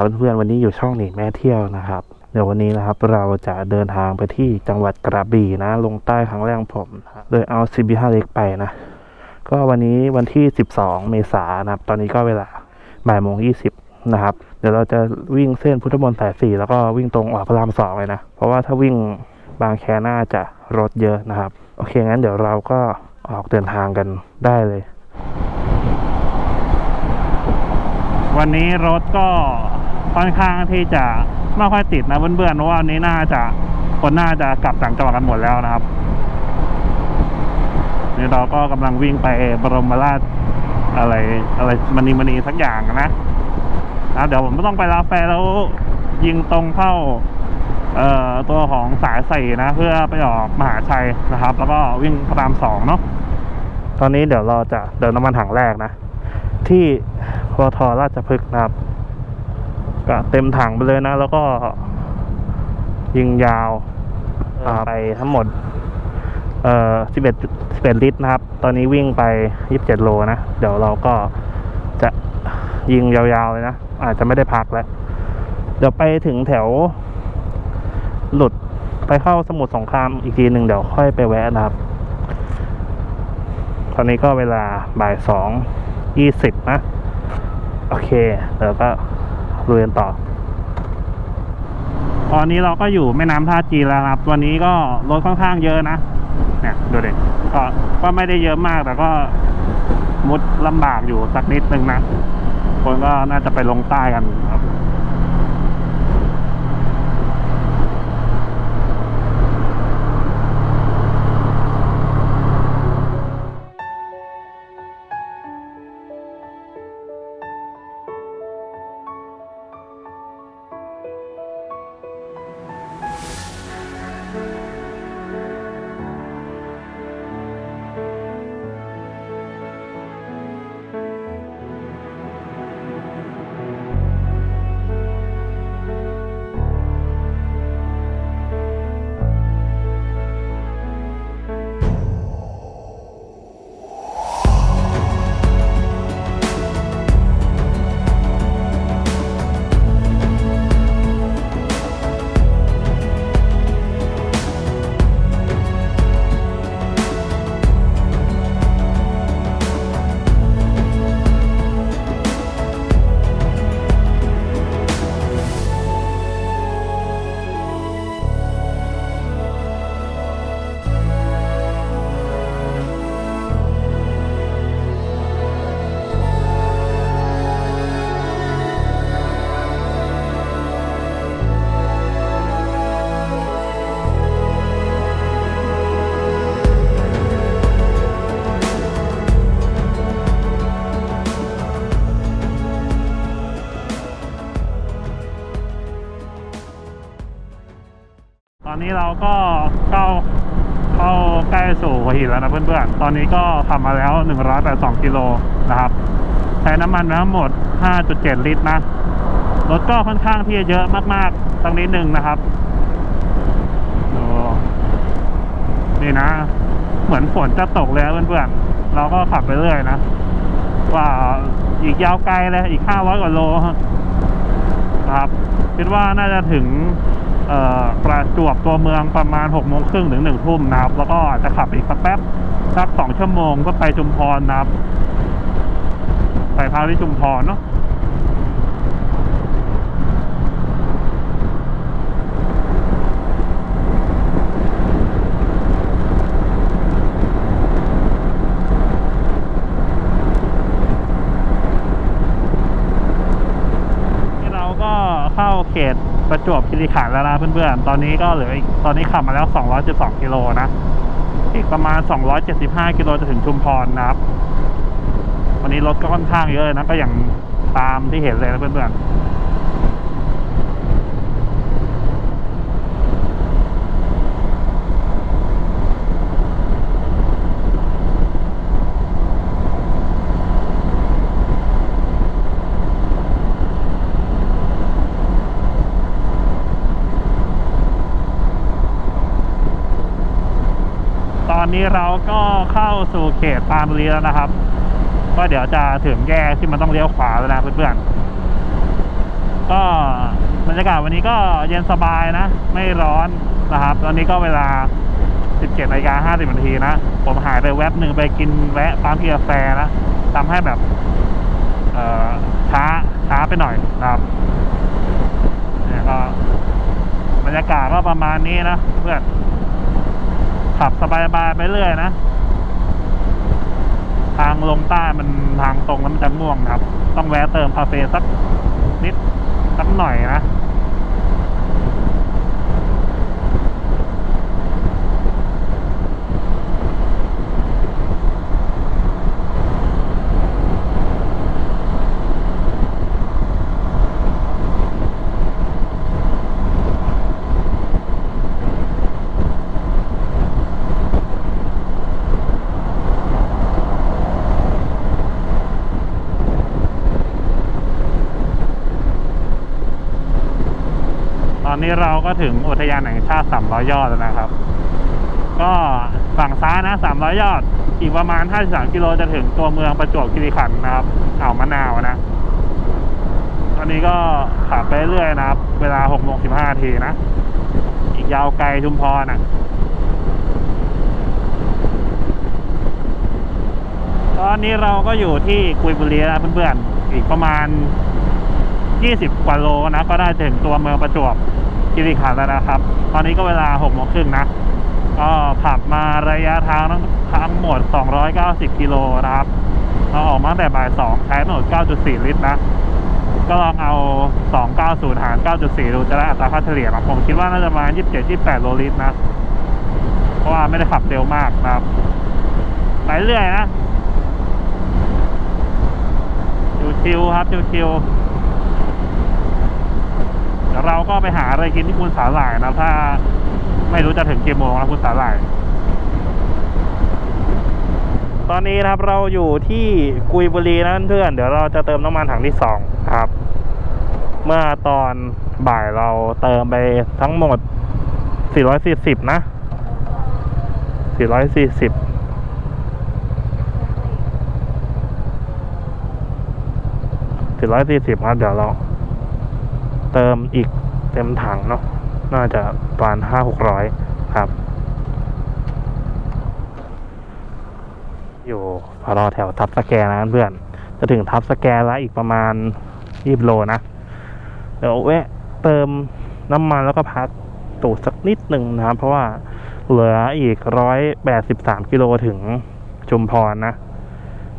ครับเพื่อนๆวันนี้อยู่ช่องหนีแม่เที่ยวนะครับเดี๋ยววันนี้นะครับเราจะเดินทางไปที่จังหวัดกระบี่นะ ลงใต้ครั้งแรกของผมนะครับโดยเอา CB5 เล็กไปนะ ก็วันนี้วันที่ 12 เมษายนนะครับตอนนี้ก็เวลาบ่ายโมงยี่สิบนะครับ เดี๋ยวเราจะวิ่งเส้นพุทธมนต์สายสี่แล้วก็วิ่งตรงออกพระรามสองเลยนะ เพราะว่าถ้าวิ่งบางแคน่าจะรถเยอะนะครับ โอเคงั้นเดี๋ยวเราก็ออกเดินทางกันได้เลย วันนี้รถก็ ค่อนข้างที่จะไม่ค่อยติดนะเพื่อนๆเพราะว่าวันนี้น่าจะคนน่าจะกลับต่างจังหวัดกันหมดแล้วนะครับนี่เราก็กำลังวิ่งไปบรมราชอะไรอะไรมณีมณีสักอย่างนะนะเดี๋ยวผมต้องไปรับแฟร์แล้วยิงตรงเข้าเอ่อตัวของสายใส่นะ เพื่อไปออกมหาชัยนะครับ แล้วก็วิ่งพระรามสองเนาะตอนนี้เดี๋ยวเราจะเดินน้ำมันถังแรกนะ ที่พทราชพฤกษ์นะครับ ก็เต็มถังไปเลยนะ แล้วก็ยิงยาวอ่าไปทั้งหมด เอ่อ11 11ลิตรนะครับ ตอนนี้วิ่งไป27โลนะ เดี๋ยวเราก็จะยิงยาวๆเลยนะ อาจจะไม่ได้พักแล้ว เดี๋ยวไปถึงแถว หลุดไปเข้าสมุทรสงครามอีกทีหนึ่งเดี๋ยวค่อยไปแวะนะครับ ตอนนี้ก็เวลาบ่ายสองยี่สิบนะ โอเค เดี๋ยวก็ ลุยกันต่อ ตอนนี้เราก็อยู่แม่น้ำท่าจีนแล้วครับ วันนี้ก็รถค่อนข้างเยอะนะ เนี่ยดูเด็กก็ก็ไม่ได้เยอะมากแต่ก็มุดลำบากอยู่สักนิดนึงนะ คนก็น่าจะไปลงใต้กัน ก็เข้าเข้าใกล้สู่หัวหินแล้วนะเพื่อนๆ ตอนนี้ก็ขับมาแล้ว 182กิโลนะครับ ใช้น้ำมันทั้งหมด 5.7 ลิตรนะ รถก็ค่อนข้างที่จะเยอะมากๆสักนิดหนึ่งนะครับดูนี่นะ เหมือนฝนจะตกเลยนะเพื่อนๆ เราก็ขับไปเรื่อยนะ ว่าอีกยาวไกลเลยอีก 500กว่าโลครับ คิดว่าน่าจะถึง ประจวบตัวเมืองประมาณ6กโมงครึ่งถึงหนึ่งทุ่มนะครับ แล้วก็จะขับอีกสักแป๊บสักสองชั่วโมงก็ไปจุมพรนะครับ ไปพักที่จุมพรเนาะนี่เราก็เข้าเขต ประจวบคีรีขันธ์แล้วนะเพื่อนๆ ตอนนี้ก็เหลืออีกตอนนี้ขับมาแล้ว 212กิโลนะ อีกประมาณ 275กิโลจะถึงชุมพรนะครับ วันนี้รถก็ค่อนข้างเยอะนะ ก็อย่างตามที่เห็นเลยนะเพื่อนๆ ตอนนี้เราก็เข้า สู่เขตปานบุรีแล้วนะครับ ก็เดี๋ยวจะถึงแยกที่มันต้องเลี้ยวขวาแล้วนะเพื่อนๆก็บรรยากาศวันนี้ก็เย็นสบายนะ ไม่ร้อนนะครับ ตอนนี้ก็เวลา 17นาฬิกา50นาทีนะ ผมหายไปแวบหนึ่งไปกินแวะปั๊มกาแฟนะทำให้แบบเอ่อช้าช้าไปหน่อยนะครับเนี่ยก็บรรยากาศก็ประมาณนี้นะเพื่อนขับสบายๆไปเรื่อยนะ ลงใต้มันทางตรงแล้วมันจะง่วงครับ ต้องแวะเติมคาเฟ่สักนิดสักหน่อยนะ ก็ถึงอุทยานแห่งชาติ 300 ยอดแล้วนะครับ ก็ฝั่งซ้ายนะ 300 ยอด อีกประมาณ 53 กิโลจะถึงตัวเมืองประจวบคีรีขันธ์นะครับอ่าวมะนาวนะ ตอนนี้ก็ขับไปเรื่อยนะครับ เวลา6โมง15นาทีนะ อีกยาวไกลชุมพรอะตอนนี้เราก็อยู่ที่กุยบุรีแล้วเพื่อนๆ อีกประมาณ 20 กว่าโลนะ ก็ได้ถึงตัวเมืองประจวบ คีรีขันธ์แล้วนะครับ ตอนนี้ก็เวลา6โมงครึ่งนะ ก็ขับมาระยะทางทั้งทั้งหมด 290 กิโลนะครับเราออกมาตั้งแต่บ่าย2ใช้ถนน9.4 ลิตรนะ ก็ลองเอา 290 หาร 9.4 ดูจะได้อัตราค่าเฉลี่ยผมคิดว่าน่าจะประมาณ27-28 โลลิตรนะ เพราะว่าไม่ได้ขับเร็วมากนะครับ ไปเรื่อยนะ ชิวๆครับ ชิวๆ เดี๋ยวเราก็ไปหาอะไรกินที่คุณสาหร่ายนะถ้าไม่รู้จะถึงกี่โมงนะคุณสาหร่าย ตอนนี้นะครับเราอยู่ที่กุยบุรีนะเพื่อนเดี๋ยวเราจะเติมน้ำมันถังที่สองครับ เมื่อตอนบ่ายเราเติมไปทั้งหมด 440 นะ 440สี่ร้อยสี่สิบครับเดี๋ยวเรา เติมอีกเต็มถังเนาะน่าจะประมาณห้าหกร้อยครับ อยู่พอรอแถวทับสแกนนะเพื่อน จะถึงทับสแกนแล้วอีกประมาณยี่สิบโลนะ เดี๋ยวแวะเติมน้ำมันแล้วก็พักตูดสักนิดหนึ่งนะครับ เพราะว่าเหลืออีกร้อยแปดสิบสามกิโลถึงชุมพรนะ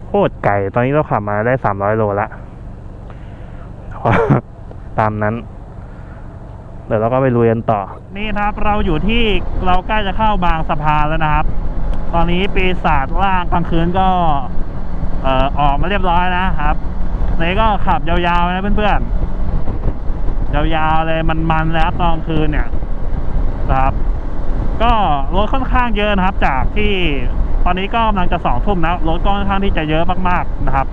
โคตรไก่ ตอนนี้เราขับมาได้สามร้อยโลละ ตามนั้น เดี๋ยวเราก็ไปลุยกันต่อ นี่ครับเราอยู่ที่เราใกล้จะเข้าบางสะพานแล้วนะครับ ตอนนี้ปีศาจล่างกลางคืนก็เอ่อออกมาเรียบร้อยนะครับนี่ก็ขับยาวๆนะเพื่อนๆ ยาวๆเลยมันๆแล้วตอนคืนเนี่ยนะครับ ก็รถค่อนข้างเยอะนะครับ จากที่ตอนนี้ก็กำลังจะสองทุ่มนะรถก็ค่อนข้างที่จะเยอะมากๆนะครับ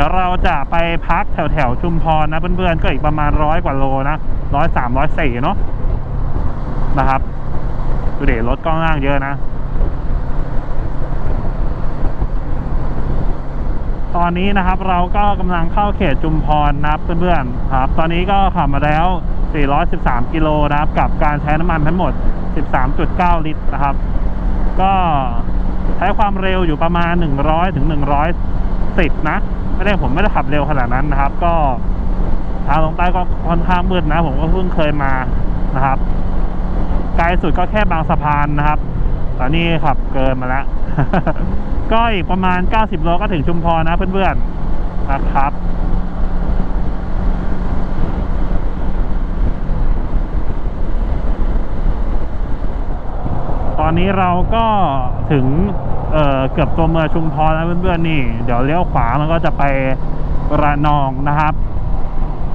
ดี๋ยวเราจะไปพักแถวแถวชุมพรนะเพื่อนๆ ก็อีกประมาณร้อยกว่าโลนะร้อยสามร้อยสี่เนาะนะครับดูเดี๋ยวรถก็ง่างเยอะนะ ตอนนี้นะครับเราก็กำลังเข้าเขตชุมพรนะครับเพื่อนๆครับ ตอนนี้ก็ขับมาแล้ว 413 กิโลนะครับ กับการใช้น้ำมันทั้งหมด 13.9 ลิตรนะครับ ก็ใช้ความเร็วอยู่ประมาณ 100 ถึง 110 นะ ไม่ได้ผมไม่ได้ขับเร็วขนาดนั้นนะครับ ก็ทางลงใต้ก็ค่อนข้างมืดนะ ผมก็เพิ่งเคยมานะครับไกลสุดก็แค่บางสะพานนะครับ ตอนนี้ขับเกินมาแล้ว ก็อีกประมาณ 90 โลก็ถึงชุมพรนะเพื่อนๆนะครับตอนนี้เราก็ถึง เอ่อเกือบตัวเมืองชุมพรแล้วเพื่อนๆนี่ เดี๋ยวเลี้ยวขวามันก็จะไประนองนะครับ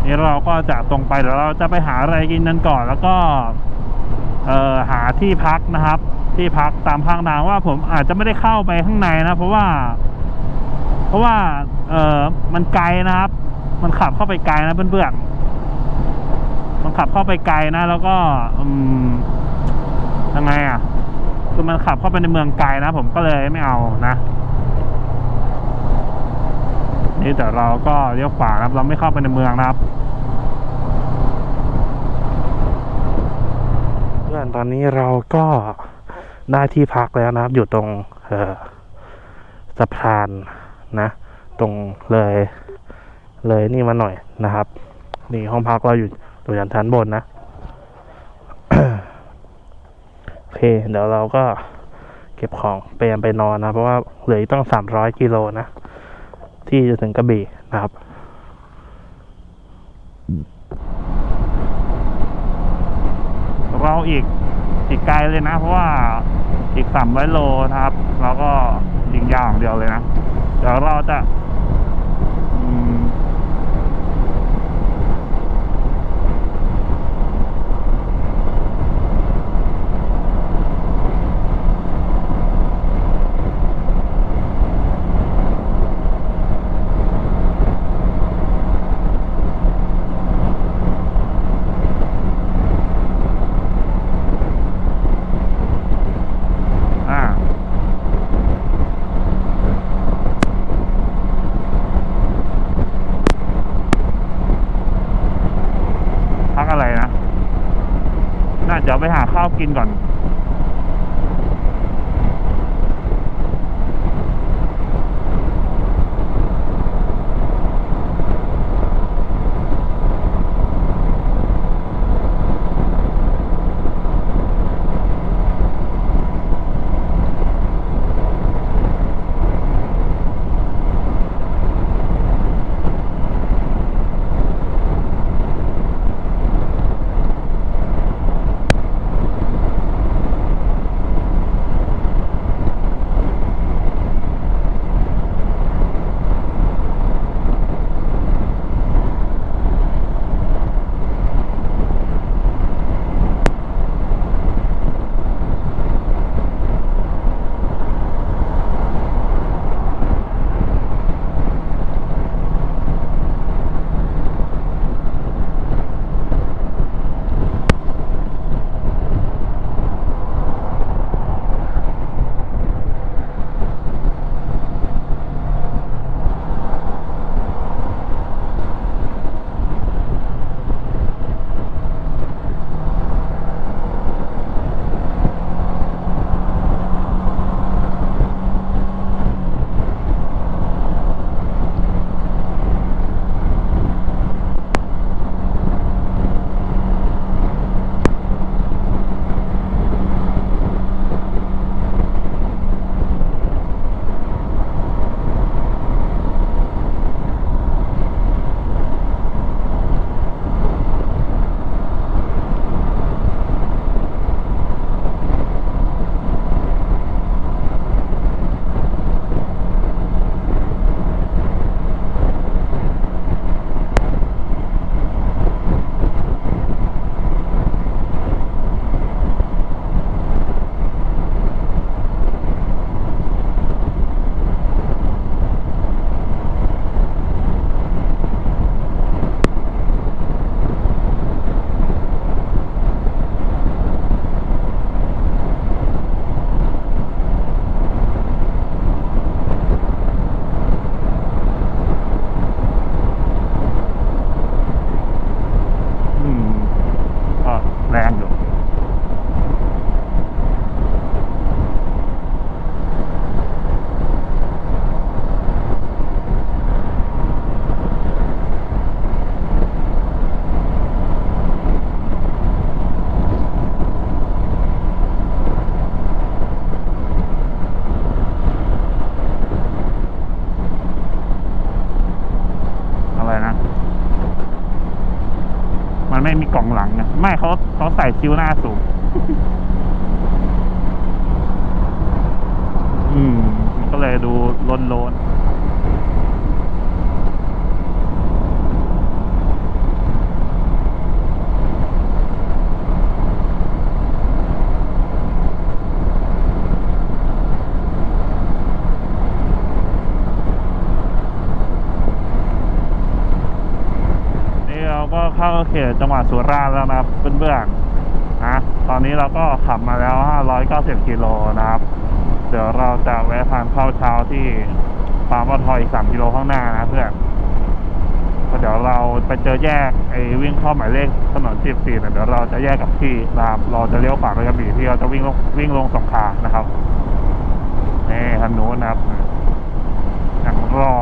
นี่เราก็จะตรงไปเดี๋ยวเราจะไปหาอะไรกินกันก่อน แล้วก็เอ่อหาที่พักนะครับ ที่พักตามข้างทางว่าผมอาจจะไม่ได้เข้าไปข้างในนะ เพราะว่า เพราะว่าเออมันไกลนะครับ มันขับเข้าไปไกลนะเพื่อนๆมันขับเข้าไปไกลนะ แล้วก็อืมยังไงอะ คือมันขับเข้าไปในเมืองไกลนะ ผมก็เลยไม่เอานะ นี่แต่เราก็เลี้ยวขวาครับ เราไม่เข้าไปในเมืองนะครับ เพื่อนตอนนี้เราก็ได้ที่พักแล้วนะครับ อยู่ตรงเออสะพานนะ ตรงเลย เลยนี่มาหน่อยนะครับ นี่ห้องพักเราอยู่อยู่ยันชั้นบนนะ เค เดี๋ยวเราก็เก็บของเตรียมไปนอนนะ เพราะว่าเหลืออีกต้องสามร้อยกิโลนะ ที่จะถึงกระบี่นะครับเราอีกอีกไกลเลยนะ เพราะว่าอีกสามร้อยโลนะครับ เราก็ยิงยาวอย่างเดียวเลยนะ เดี๋ยวเราจะอืมอ่า พักอะไรนะ จะไปหาข้าวกินก่อน จังหวัดสุราษฎร์แล้วนะครับเพื่อนๆนะตอนนี้เราก็ขับมาแล้ว 590 กิโลนะครับ เดี๋ยวเราจะแวะทานข้าวเช้าที่ปามปทอยอีกสามกิโลข้างหน้านะเพื่อนเดี๋ยวเราไปเจอแยกไอ้วิ่งเข้าหมายเลขถนนสิบสี่เนี่ยเดี๋ยวเราจะแยกกับที่นะครับเราจะเลี้ยวขวาไปกระบี่ที่เราจะวิ่งลงวิ่งลงสงขานะครับนี่ทางนู้นนะครับอย่างรอ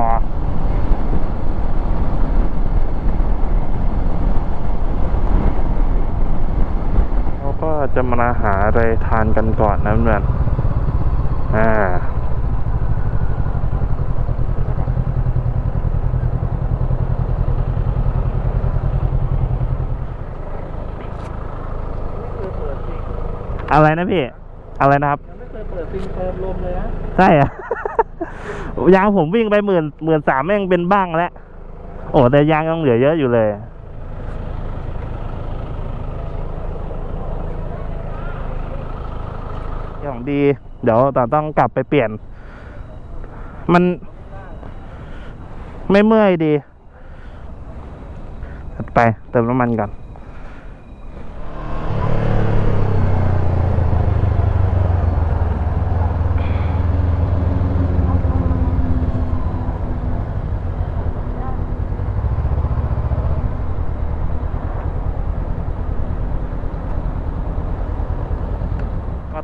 เรา ก็จะมาหาอะไรทานกันก่อนนะเพื่อนอ่าอะไรนะพี่ อะไรนะครับยังไม่เคยเปิดซิงเติมลมเลยนะใช่อะ ยางผมวิ่งไปหมื่นหมื่นสามแม่งเป็นบ้างแล้ว โอ้แต่ยางยังเหลือเยอะอยู่เลย อย่าง ดี เดี๋ยวแต่ต้องกลับไปเปลี่ยน มัน ไม่เมื่อยดี ไปเติมน้ำมันก่อน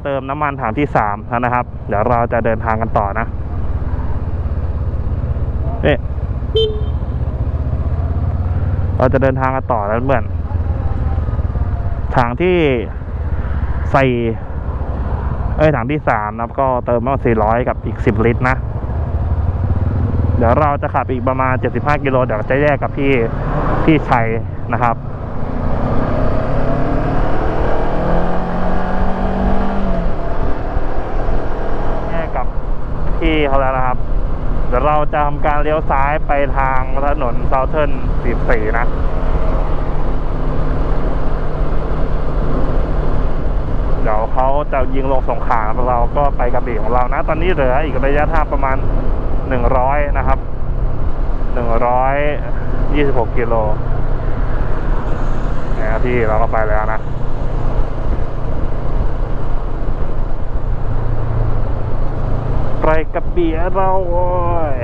เติมน้ำมันถังที่สามนะครับ เดี๋ยวเราจะเดินทางกันต่อนะเอ๊ะเราจะเดินทางกันต่อแล้วเพื่อนถังที่ใส่เอ้ยถังที่สามนะครับ ก็เติมมาสี่ร้อยกับอีกสิบลิตรนะ เดี๋ยวเราจะขับอีกประมาณเจ็ดสิบห้ากิโลเดี๋ยวจะแยกกับพี่พี่ชัยนะครับ แยกกับ พี่เขาแล้วนะครับ เดี๋ยวเราจะทำการเลี้ยวซ้ายไปทางถนนเซาเทิร์น44 นะ เดี๋ยวเขาจะยิงลงสงขลาเราก็ไปกระบี่ของเรานะ ตอนนี้เหลืออีกระยะทางประมาณ 100 นะครับ 126 กิโลนี่ยพี่เราก็ไปแล้วนะ ไปกระบี่เราโอ้ย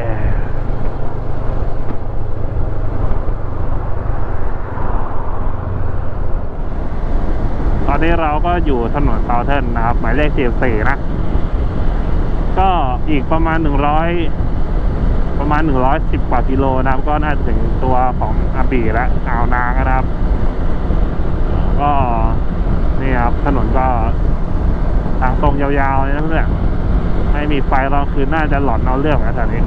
ตอนนี้เราก็อยู่ถนนเซาเทิร์นนะครับ หมายเลข44นะ ก็อีกประมาณ 100 ประมาณ 110 กว่ากิโลนะครับ ก็น่าจะถึงตัวของอาบีและอ่าวนางนะครับ ก็นี่ครับ ถนนก็ทางตรงยาวๆเลยนะเพื่อน มีไฟตอนคืนน่าจะหลอนเอาเรื่องนะแถวนี้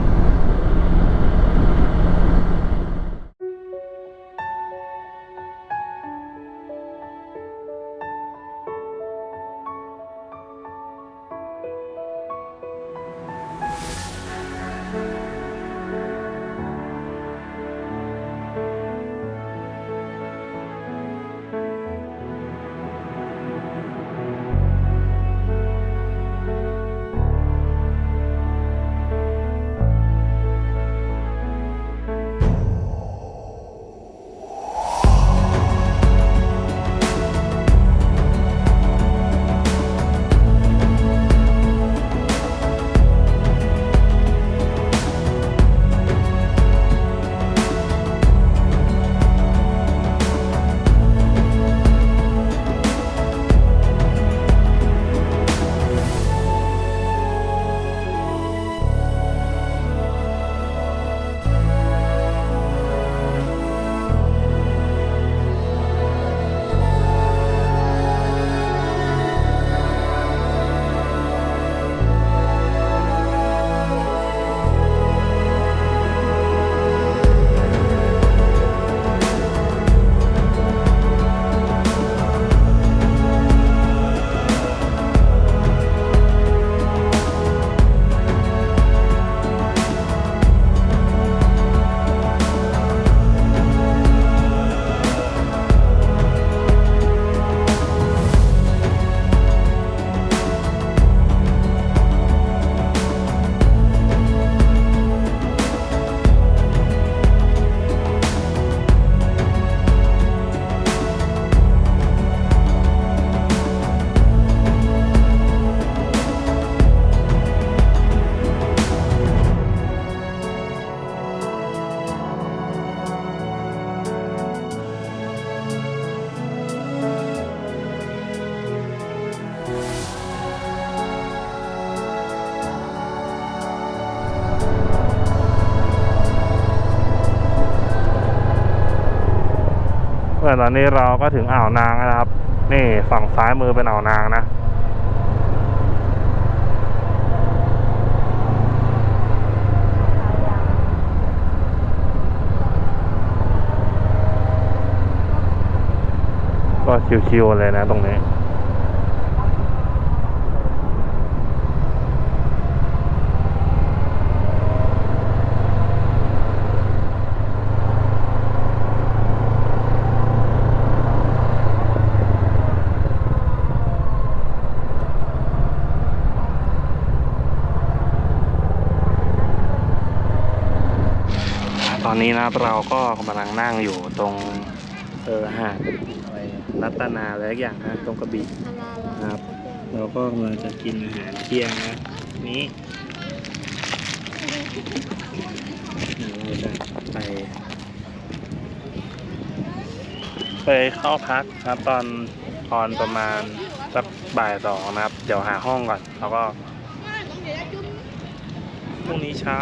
ตอนนี้เราก็ถึงอ่าวนางนะครับ นี่ฝั่งซ้ายมือเป็นอ่าวนางนะก็ชิวๆเลยนะตรงนี้ ตอ นะครับ เราก็กำลังนั่งอยู่ตรงเออหาดอะไรรัตนาอะไรสักอย่างนะตรงกระบี่นะครับ เราก็กำลังจะกินอาหารเที่ยงนะนี้เดี๋ยวเราจะไป ไปเข้าพักครับตอนตอนประมาณสักบ่ายสองนะครับ เดี๋ยวหาห้องก่อน แล้วก็พรุ่งนี้เช้า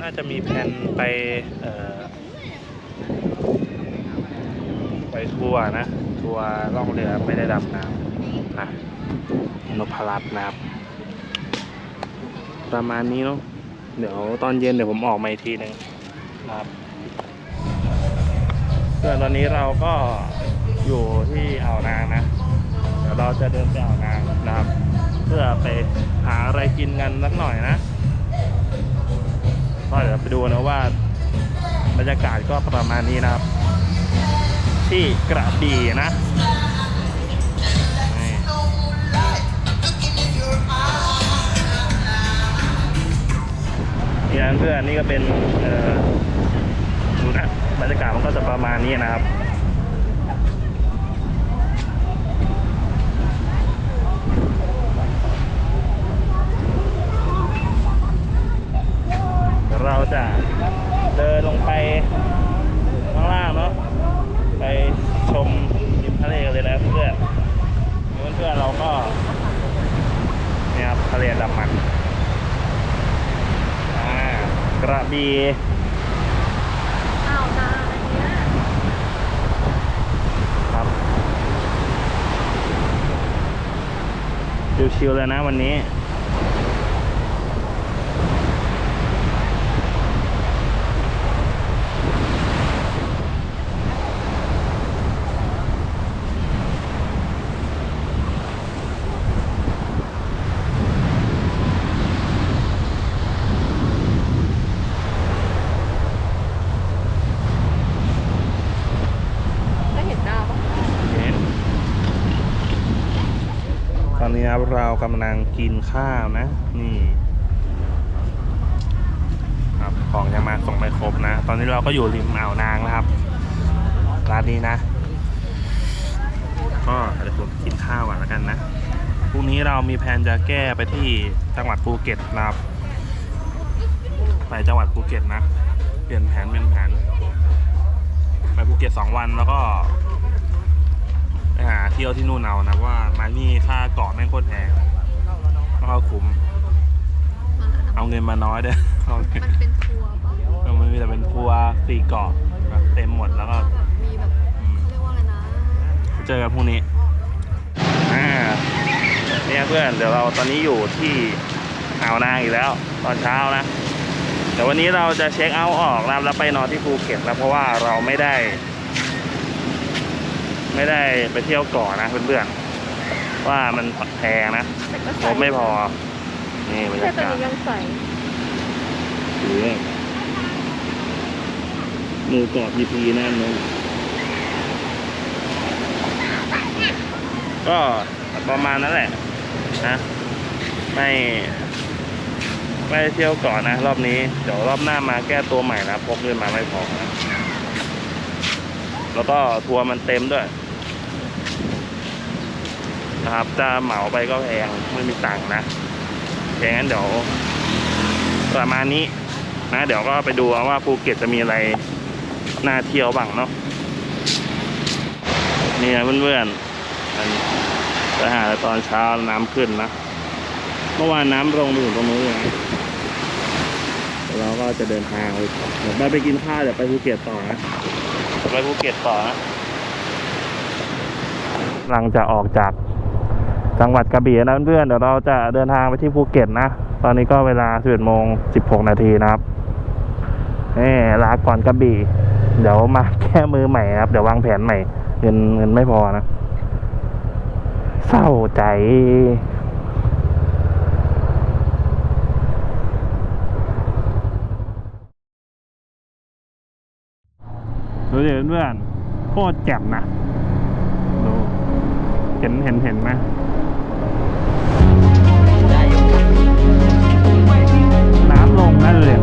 น่าจะมีแผนไปเอ่อไป ทัวร์นะ ทัวร์ล่องเรือไม่ได้ดำน้ำนะนพรัตน์นะครับ ประมาณนี้เนาะเดี๋ยวตอนเย็นเดี๋ยวผมออกมาอีกทีหนึ่งนะครับส่วนตอนนี้เราก็อยู่ที่อ่าวนางนะเดี๋ยวเราจะเดินไปอ่าวนางนะครับ เพื่อไปหาอะไรกินกันสักหน่อยนะก็เดี๋ยวไปดูนะว่าบรรยากาศก็ประมาณนี้นะครับ ที่กระบี่นะนี่นะเพื่อนนี่ก็เป็นดูนะบรรยากาศมันก็จะประมาณนี้นะครับ เดี๋ยวเราจะเดินลงไปข้างล่างเนาะไปชมริมทะเลกันเลยนะเพื่อนเพื่อนๆเราก็เนี่ยครับทะเลอันดำมันอ่ากระบี่อ้าวนาอันเนี้ยครับชิวๆเลยนะวันนี้ ได้เห็นหน้าปะ เห็นตอนนี้นะครับ เรากำลังกินข้าวนะ นี่ครับของยังมาส่งไม่ครบนะ ตอนนี้เราก็อยู่ริมอ่าวนางนะครับ ร้านนี้นะ ก็เดี๋ยวผมกินข้าวก่อนแล้วกันนะ พรุ่งนี้เรามีแผนจะแก้ไปที่จังหวัดภูเก็ตนะครับ ไปจังหวัดภูเก็ตนะ เปลี่ยนแผนเป็นแผน ไปภูเก็ตสองวันแล้วก็ หาเที่ยวที่นู่นเอานะว่ามานี่ค่าเกาะแม่งโคตรแพงต้องเอาคุ้ม เอาเงินมาน้อยเด้อเอาเงินมันเป็นทัวร์ปะเออมันมีแต่เป็นทัวร์สี่เกาะแบบเต็มหมดแล้วก็แบบมีแบบอืมเรียกว่าอะไรนะเจอกันพรุ่งนี้อ่าเนี่ยเพื่อนเดี๋ยวเราตอนนี้อยู่ที่อ่าวนางอีกแล้ว ตอนเช้านะเดี๋ยววันนี้เราจะเช็คเอาท์ออกนะครับแล้วไปนอนที่ภูเก็ตแล้วเพราะว่าเราไม่ได้ ไม่ได้ไปเที่ยวเก่อนนะเพื่อนๆว่ามันแพงนะแต่ก็งใส่บไม่พอ นี่บรรแค่ยาตัวกาศนี้ยังใส่ดูเลยหมูกรอบพีพีนั่นนึงก็ประมาณนั้นแหละนะไม่ ไม่ได้เที่ยวก่อนนะ รอบนี้เดี๋ยวรอบหน้ามาแก้ตัวใหม่นะพกเงินมาไม่พอนะแล้วก็ทัวร์มันเต็มด้วย นะครับจะเหมาไปก็แพงไม่มีตังค์นะอย่างนั้นเดี๋ยวประมาณนี้นะเดี๋ยวก็ไปดูว่าภูเก็ตจะมีอะไรน่าเที่ยวบ้างเนาะนี่นะเพื่อนๆมันไปหาตอนเช้าน้ำขึ้นนะเมื่อวานน้ำลงไปถึงตรงนู้นเลยนะเดี๋ยวเราก็จะเดินทางไปต่อเดี๋ยวไปไปกินข้าวเดี๋ยวไปภูเก็ตต่อนะเดี๋ยวไปภูเก็ตต่อนะำลังจะออกจาก จังหวัดกระบี่นะเพื่อนๆเดี๋ยวเราจะเดินทางไปที่ภูเก็ตนะ ตอนนี้ก็เวลา 11โมง 16 นาทีนะครับนี่ลาก่อนกระบี่ เดี๋ยวมาแก้มือใหม่ครับ เดี๋ยววางแผนใหม่ เงินเงินไม่พอนะ เศร้าใจดูดิเพื่อนๆโคตรแจ่มนะดูเห็นเห็นเห็นไหม Dale.